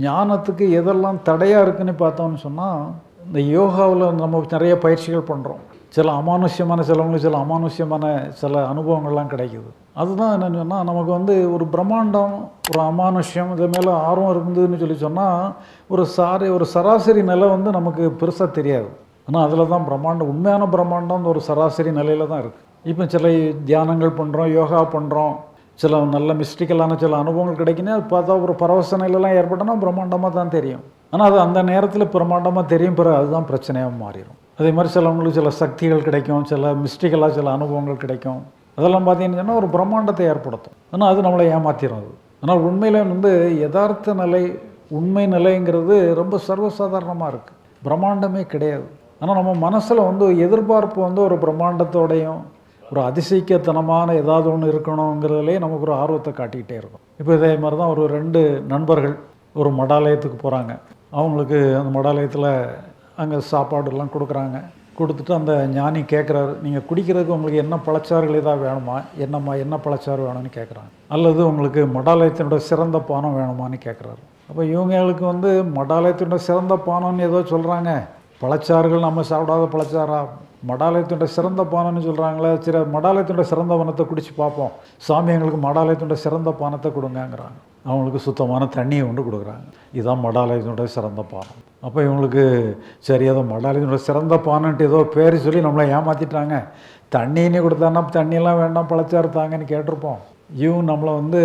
ஞானத்துக்கு எதெல்லாம் தடையாக இருக்குன்னு பார்த்தோம்னு சொன்னால் இந்த யோகாவில் நம்ம நிறைய பயிற்சிகள் பண்ணுறோம் சில அமானுஷ்யமான சிலவங்களுக்கு சில அமானுஷ்யமான சில அனுபவங்கள்லாம் கிடைக்குது. அதுதான் என்னென்னு சொன்னால் நமக்கு வந்து ஒரு பிரம்மாண்டம் ஒரு அமானுஷ்யம் இது மேலே ஆர்வம் இருந்ததுன்னு சொல்லி சொன்னால் ஒரு சாரி ஒரு சராசரி நிலை வந்து நமக்கு பெருசாக தெரியாது. ஆனால் அதில் தான் பிரம்மாண்டம் உண்மையான பிரம்மாண்டம் ஒரு சராசரி நிலையில் தான் இருக்குது இப்போ சில தியானங்கள் பண்ணுறோம் யோகா பண்ணுறோம் சில நல்ல மிஸ்டிக்கலான சில அனுபவங்கள் கிடைக்குன்னா அது பார்த்தா ஒரு பரவச நிலையெல்லாம் ஏற்பட்டனா பிரம்மாண்டமாக தான் தெரியும். ஆனால் அது அந்த நேரத்தில் பிரம்மாண்டமாக தெரியும் பிறகு அதுதான் பிரச்சனையாக மாறிடும் அதே மாதிரி சிலவங்களுக்கு சில சக்திகள் கிடைக்கும் சில மிஸ்டிக்கலாக சில அனுபவங்கள் கிடைக்கும். அதெல்லாம் பார்த்தீங்கன்னு சொன்னால் ஒரு பிரம்மாண்டத்தை ஏற்படுத்தும். ஆனால் அது நம்மளை ஏமாத்திரும் அது. ஆனால் உண்மையில் வந்து யதார்த்த நிலை உண்மை நிலைங்கிறது ரொம்ப சர்வசாதாரணமாக இருக்குது பிரம்மாண்டமே கிடையாது. ஆனால் நம்ம மனசில் வந்து எதிர்பார்ப்பு வந்து ஒரு பிரம்மாண்டத்தோடையும் ஒரு அதிசயிக்கத்தனமான ஏதாவது ஒன்று இருக்கணுங்கிறதுலே நமக்கு ஒரு ஆர்வத்தை காட்டிக்கிட்டே இருக்கும். இப்போ இதே மாதிரி தான் ஒரு ரெண்டு நண்பர்கள் ஒரு மடாலயத்துக்கு போகிறாங்க அவங்களுக்கு அந்த மடாலயத்தில் அங்கே சாப்பாடுலாம் கொடுக்குறாங்க. கொடுத்துட்டு அந்த ஞானி கேட்குறாரு நீங்கள் குடிக்கிறதுக்கு உங்களுக்கு என்ன பழச்சாறுகள் ஏதாவது வேணுமா? என்னம்மா என்ன பழச்சாறு வேணும்னு கேட்குறாங்க அல்லது உங்களுக்கு மடாலயத்தினோட சிறந்த பானம் வேணுமான்னு கேட்குறாரு அப்போ இவங்களுக்கு வந்து மடாலயத்தினோட சிறந்த பானம்னு ஏதோ சொல்கிறாங்க பழச்சாறுகள் நம்ம சாப்பிடாத பழச்சாரா மடாலயத்தினோட சிறந்த பானம்னு சொல்கிறாங்களே சில மடாலயத்தோட சிறந்த பானத்தை குடித்து பார்ப்போம். சாமி எங்களுக்கு மடாலயத்தினோட சிறந்த பானத்தை கொடுங்கங்கிறாங்க. அவங்களுக்கு சுத்தமான தண்ணியை கொண்டு கொடுக்குறாங்க. இதுதான் மடாலயத்தினுடைய சிறந்த பானம். அப்போ இவங்களுக்கு சரி ஏதோ மடாலயத்தினோட சிறந்த பானன்ட்டு ஏதோ பேர் சொல்லி நம்மளை ஏமாற்றிட்டாங்க தண்ணின்னு கொடுத்தான்னா தண்ணியெல்லாம் வேண்டாம் பழச்சாறு தாங்கன்னு கேட்டிருப்போம். இவங்க நம்மளை வந்து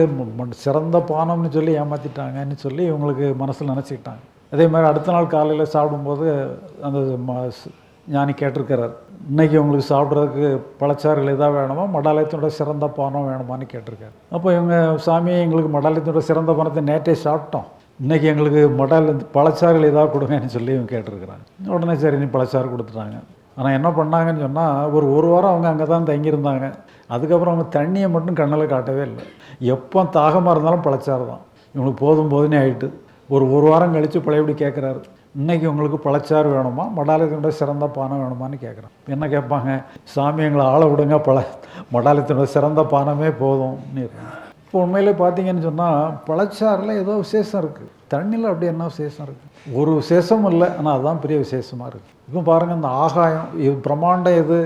சிறந்த பானம்னு சொல்லி ஏமாற்றிட்டாங்கன்னு சொல்லி இவங்களுக்கு மனசில் நினச்சிக்கிட்டாங்க. அதே மாதிரி அடுத்த நாள் காலையில் சாப்பிடும்போது அந்த ம- ஸ்- ஞானி கேட்டிருக்கிறார் இன்றைக்கி உங்களுக்கு சாப்பிட்றதுக்கு பழச்சாறுகள் எதாவது வேணுமா? மடாலயத்தோட சிறந்த பானம் வேணுமான்னு கேட்டிருக்காரு. அப்போ இவங்க சாமி எங்களுக்கு மடாலயத்தோட சிறந்த பானத்தை நேற்றே சாப்பிட்டோம். இன்னைக்கு எங்களுக்கு மடால பழச்சாறுகள் எதாவது கொடுங்கன்னு சொல்லி இவங்க கேட்டிருக்கிறாங்க உடனே சரி நீ பழச்சாறு கொடுத்துட்டாங்க. ஆனால் என்ன பண்ணாங்கன்னு சொன்னால் ஒரு ஒரு வாரம் அவங்க அங்கே தான் தங்கியிருந்தாங்க. அதுக்கப்புறம் அவங்க தண்ணியை மட்டும் கண்ணில் காட்டவே இல்லை. எப்போ தாகமாக இருந்தாலும் பழச்சாறு தான். இவங்களுக்கு போதும் போதுனே ஆகிட்டு ஒரு ஒரு வாரம் கழித்து பழையபடி கேட்குறாரு இன்னைக்கு உங்களுக்கு பழச்சாறு வேணுமா? மடாலயத்தினோட சிறந்த பானம் வேணுமான்னு கேட்குறேன் என்ன கேட்பாங்க? சாமி எங்களை ஆள விடுங்க பழ மடாலயத்தினோட சிறந்த பானமே போதும். இப்போ உண்மையிலே பார்த்தீங்கன்னு சொன்னால் பழச்சாறில் ஏதோ விசேஷம் இருக்குது தண்ணியில் அப்படி என்ன விசேஷம் இருக்குது ஒரு விசேஷமும் இல்லை ஆனால் அதுதான் பெரிய விசேஷமாக இருக்குது இப்போ பாருங்கள் இந்த ஆகாயம் இது பிரம்மாண்டம் எது?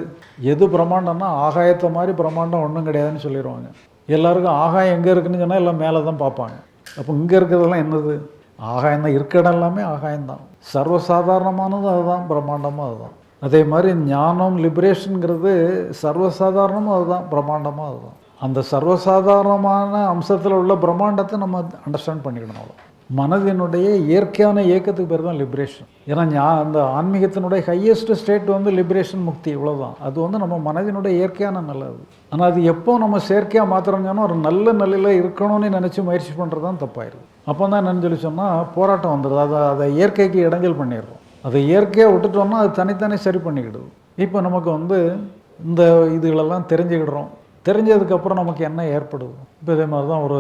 எது பிரம்மாண்டம்னா ஆகாயத்தை மாதிரி பிரம்மாண்டம் ஒன்றும் கிடையாதுன்னு சொல்லிடுவாங்க எல்லாருக்கும் ஆகாயம் எங்கே இருக்குன்னு சொன்னால் எல்லாம் மேலே தான் பார்ப்பாங்க. அப்போ இங்கே இருக்கிறதெல்லாம் என்னது? ஆகாயம் தான் இருக்க இடம் எல்லாமே ஆகாயம் தான் சர்வசாதாரணமானது அதுதான் பிரம்மாண்டமும் அதுதான். அதே மாதிரி ஞானம் லிபரேஷனுங்கிறது சர்வசாதாரணமும் அதுதான் பிரம்மாண்டமும் அதுதான். அந்த சர்வசாதாரணமான அம்சத்தில் உள்ள பிரம்மாண்டத்தை நம்ம அண்டர்ஸ்டாண்ட் பண்ணிக்கணும் அவ்வளோ மனதினுடைய இயற்கையான இயக்கத்துக்கு பேர் தான் லிபரேஷன். ஏன்னா ஞா அந்த ஆன்மீகத்தினுடைய ஹையஸ்ட் ஸ்டேட் வந்து லிபரேஷன் முக்தி இவ்வளோதான் அது வந்து நம்ம மனதினுடைய இயற்கையான நல்லது ஆனால் அது எப்போ நம்ம செயற்கையாக மாத்திரம் ஒரு நல்ல நிலையில் இருக்கணும்னு நினச்சி முயற்சி பண்ணுறது தான் தப்பாயிருது அப்போ தான் என்னன்னு சொல்லி சொன்னால் போராட்டம் வந்துடுது. அதை அதை இயற்கைக்கு இடைஞ்சல் பண்ணிடுறோம் அதை இயற்கையாக விட்டுட்டோம்னா அது தனித்தனி சரி பண்ணிக்கிடுது. இப்போ நமக்கு வந்து இந்த இதுகளெல்லாம் தெரிஞ்சுக்கிடுறோம். தெரிஞ்சதுக்கப்புறம் நமக்கு என்ன ஏற்படுது? இப்போ இதே மாதிரி தான் ஒரு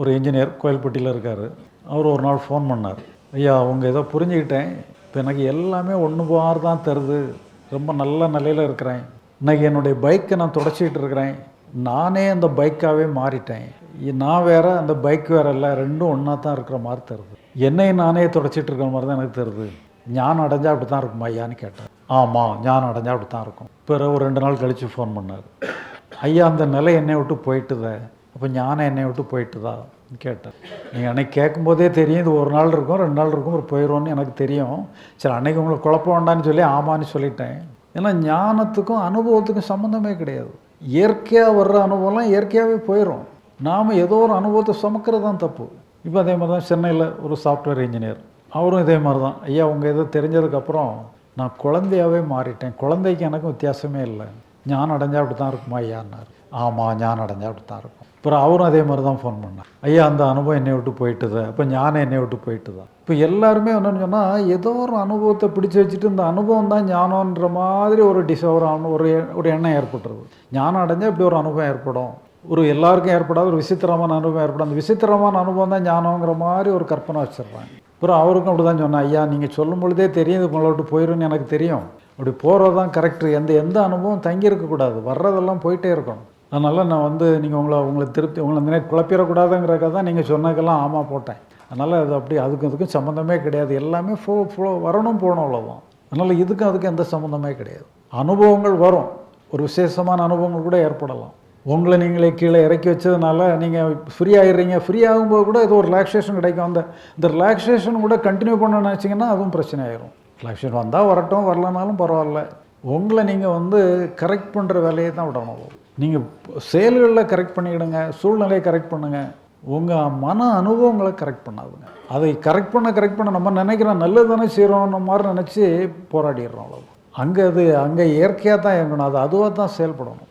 ஒரு இன்ஜினியர் கோயில்பட்டியில் இருக்கார். அவர் ஒரு நாள் ஃபோன் பண்ணார். ஐயா அவங்க ஏதோ புரிஞ்சுக்கிட்டேன். இப்போ எனக்கு எல்லாமே ஒன்று பார் தான் தருது. ரொம்ப நல்ல நிலையில் இருக்கிறேன். இன்றைக்கி என்னுடைய பைக்கை நான் தொடச்சிக்கிட்டு இருக்கிறேன். நானே அந்த பைக்காகவே மாறிட்டேன். நான் வேற அந்த பைக் வேற இல்லை ரெண்டும் ஒன்றா தான் இருக்கிற மாதிரி தருது என்னை நானே தொடச்சிட்டு இருக்கிற மாதிரி தான் எனக்கு தருது ஞானம் அடைஞ்சா அப்படி தான் இருக்குமா ஐயான்னு கேட்டேன். ஆமாம் ஞானம் அடைஞ்சா அப்படி தான் இருக்கும். பிறகு ஒரு ரெண்டு நாள் கழித்து ஃபோன் பண்ணார். ஐயா அந்த நிலை என்னை விட்டு போயிட்டுதே. அப்போ ஞானம் என்னை விட்டு போயிட்டுதா கேட்டேன். நீங்கள் அன்னைக்கு கேட்கும்போதே தெரியும் இது ஒரு நாள் இருக்கும் ரெண்டு நாள் இருக்கும் ஒரு போயிடும்னு எனக்கு தெரியும். சரி அன்னைக்கு உங்களுக்கு குழப்பம் வேண்டான்னு சொல்லி ஆமான்னு சொல்லிட்டேன். ஏன்னா ஞானத்துக்கும் அனுபவத்துக்கும் சம்மந்தமே கிடையாது. இயற்கையாக வர்ற அனுபவம்லாம் இயற்கையாகவே போயிடும் நாம் ஏதோ ஒரு அனுபவத்தை சுமக்கிறது தான் தப்பு. இப்போ அதே மாதிரி தான் சென்னையில் ஒரு சாஃப்ட்வேர் இன்ஜினியர் அவரும் இதே மாதிரி தான் ஐயா உங்கள் எதோ தெரிஞ்சதுக்கப்புறம் நான் குழந்தையாகவே மாறிட்டேன். குழந்தைக்கு எனக்கும் வித்தியாசமே இல்லை. ஞானம் அடைஞ்சா அப்படி தான் இருக்குமா ஐயான்னார். ஆமாம் ஞானம் அடைஞ்சா அப்படி தான் இருக்கும். அப்புறம் அவரும் அதே மாதிரி தான் ஃபோன் பண்ணார். ஐயா அந்த அனுபவம் என்னை விட்டு போயிட்டுது? அப்போ ஞானம் என்னை விட்டு போயிட்டுதான் இப்போ எல்லாருமே என்னென்னு சொன்னால் ஏதோ ஒரு அனுபவத்தை பிடிச்சி வச்சுட்டு இந்த அனுபவம் தான் ஞானம்ன்ற மாதிரி ஒரு டிஸ் ஒரு ஒரு ஒரு எண்ணம் ஏற்பட்டுருது. ஞானம் அடைஞ்சால் இப்படி ஒரு அனுபவம் ஏற்படும். ஒரு எல்லாருக்கும் ஏற்படாத ஒரு விசித்திரமான அனுபவம் ஏற்படும். அந்த விசித்திரமான அனுபவம் தான் ஞானங்கிற மாதிரி ஒரு கற்பனை வச்சிடுறாங்க. அப்புறம் அவருக்கும் அப்படி தான் சொன்னேன் ஐயா நீங்கள் சொல்லும் பொழுதே தெரியும் இது உங்களை விட்டு எனக்கு தெரியும். அப்படி போகிறது தான் கரெக்டு எந்த எந்த அனுபவம் தங்கியிருக்கக்கூடாது வர்றதெல்லாம் போயிட்டே இருக்கணும். அதனால் நான் வந்து நீங்கள் உங்களை உங்களை திருப்தி உங்களை இந்த நேரம் தான் நீங்கள் சொன்னதுக்கெல்லாம் ஆமாம் போட்டேன். அதனால் அது அப்படி அதுக்கும் இதுக்கும் சம்மந்தமே கிடையாது. எல்லாமே ஃபோ ஃப்ளோ வரணும் போகணும் அவ்வளோதான் அதனால் இதுக்கும் அதுக்கும் எந்த சம்மந்தமே கிடையாது. அனுபவங்கள் வரும். ஒரு விசேஷமான அனுபவங்கள் கூட ஏற்படலாம். உங்களை நீங்களே கீழே இறக்கி வச்சதுனால நீங்கள் ஃப்ரீ ஆகிடுறீங்க ஃப்ரீ ஆகும்போது கூட ஏதோ ஒரு ரிலாக்ஸேஷன் கிடைக்கும். அந்த இந்த ரிலாக்ஸேஷன் கூட கண்டினியூ பண்ண நினச்சிங்கன்னா அதுவும் பிரச்சனை ஆயிரும் ரிலாக்ஸேஷன் வந்தால் வரட்டும் வரலனாலும் பரவாயில்ல. உங்களை நீங்கள் வந்து கரெக்ட் பண்ணுற வேலையை தான் விடணும். நீங்கள் செயல்களில் கரெக்ட் பண்ணிக்கிடுங்க சூழ்நிலையை கரெக்ட் பண்ணுங்கள் உங்கள் மன அனுபவங்களை கரெக்ட் பண்ணாதுங்க. அதை கரெக்ட் பண்ண கரெக்ட் பண்ண நம்ம நினைக்கிறோம் நல்லது தானே செய்கிறோம் மாதிரி நினச்சி போராடிடுறோம் அவ்வளோ அங்கே அது அங்கே இயற்கையாக தான் இயங்கணும். அது அதுவாக தான் செயல்படணும்.